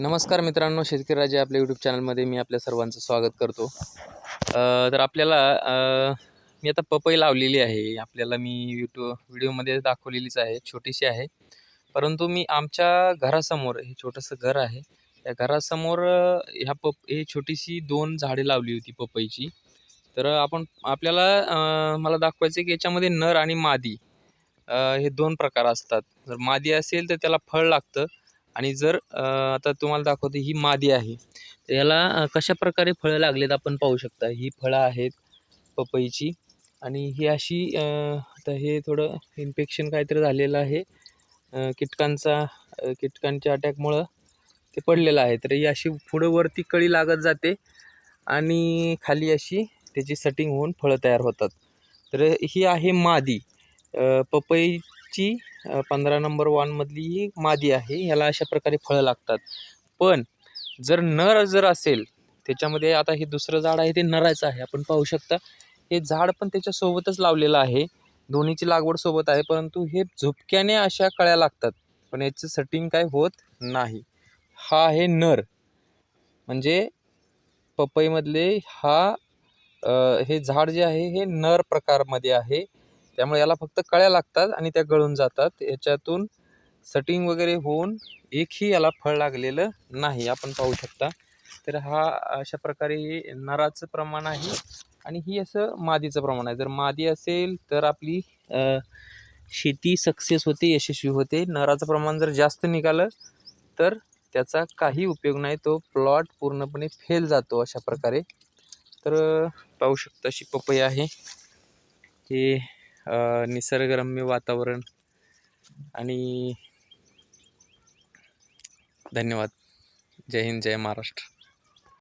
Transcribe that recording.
नमस्कार मित्रांनो शेतकरी राजे आपल्या यूट्यूब चॅनलमध्ये मी आपल्या सर्वांचं स्वागत करतो. तर आपल्याला मी आता पपई लावलेली आहे. आपल्याला मी यूट्यूब व्हिडिओमध्ये दाखवलेलीच आहे छोटीशी आहे. परंतु मी आमच्या घरासमोर हे छोटंसं घर आहे त्या घरासमोर ह्या पप हे छोटीशी दोन झाडे लावली होती पपईची. तर आपण आपल्याला मला दाखवायचं की याच्यामध्ये नर आणि मादी हे दोन प्रकार असतात. जर मादी असेल तर त्याला फळ लागतं. आणि जर आता तुम्हाला दाखवतो ही मादी आहे. तर याला कशा प्रकारे फळं लागलेत आपण पाहू शकता. ही फळं आहेत पपईची आणि ही अशी आता हे थोडं इन्फेक्शन काहीतरी झालेलं आहे. कीटकांचा कीटकांच्या अटॅकमुळं ते पडलेलं आहे. तर ही अशी पुढं वरती कळी लागत जाते आणि खाली अशी त्याची सटिंग होऊन फळं तयार होतात. तर ही आहे मादी. पपईची पंधरा नंबर वनमधली मादी आहे. ह्याला अशा प्रकारे फळं लागतात. पण जर नर जर असेल त्याच्यामध्ये आता हे दुसरं झाड आहे ते नराचं आहे. आपण पाहू शकता हे झाड पण त्याच्यासोबतच लावलेलं आहे. दोन्हीची लागवड सोबत आहे परंतु हे झुपक्याने अशा कळ्या लागतात. पण याचं सटिंग काय होत नाही. हा आहे नर. म्हणजे पपईमधले हा आ, हे झाड जे आहे हे नर प्रकारमध्ये आहे. त्यामुळे याला फक्त कळ्या लागतात आणि त्या गळून जातात. याच्यातून सटिंग वगैरे होऊन एकही याला फळ लागलेलं नाही आपण पाहू शकता. तर हा अशा प्रकारे नराचं प्रमाण आहे आणि ही असं मादीचं प्रमाण आहे. जर मादी असेल तर आपली शेती सक्सेस होते यशस्वी होते. नराचं प्रमाण जर जास्त निघालं तर त्याचा काही उपयोग नाही. तो प्लॉट पूर्णपणे फेल जातो अशा प्रकारे. तर पाहू शकता अशी पपई आहे. हे निसर्गरम्य वातावरण. आणि धन्यवाद. जय हिंद जय महाराष्ट्र.